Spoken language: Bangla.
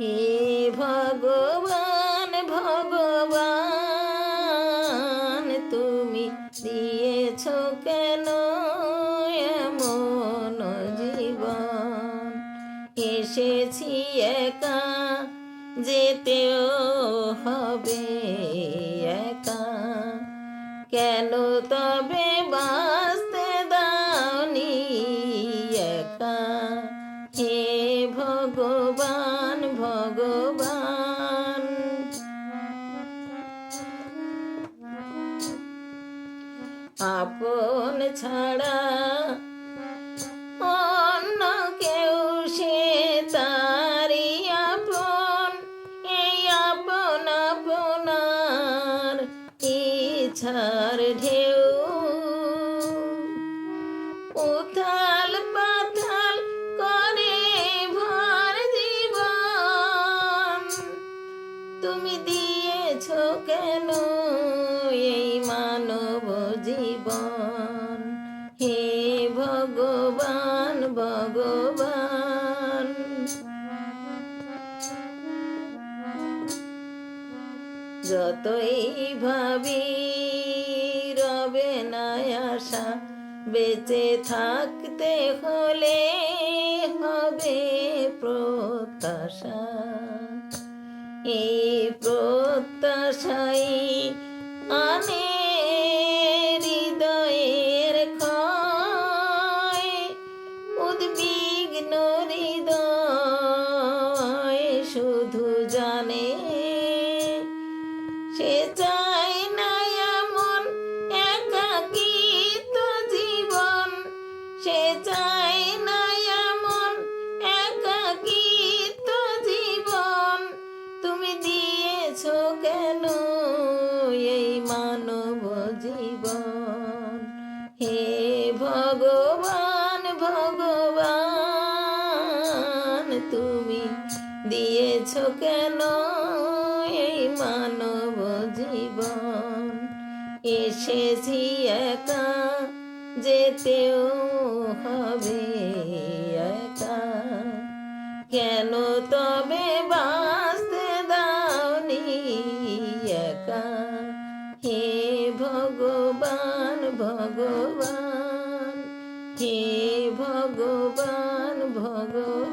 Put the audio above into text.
হে ভগবান ভগবান, তুমি দিয়েছ কেন এমন জীবন? এসেছি একা, যেতেও হবে একা। কেন তবে বাঁচতে দাওনি একা? হে ভগবান আপন ছাড়া অন্য কেউ সে তারি আপন। এই আপন আপনার ইচ্ছার ঢেউ। উথাল পাথাল করে ভর তুমি দিয়েছ কেন ভগবান। যতই ভাবি রবে না আশা বেঁচে থাকতে হলে হবে প্রত্যাশা। এই প্রত্যাশাই আনে ভগবান, তুমি দিয়েছ কেন এই মানব জীবন? এসেছি একা, যেতেও হবে একা। কেন তবে বাঁচতে দাওনি একা? হে ভগবান ভগবান, হে ভগবান ভগবান।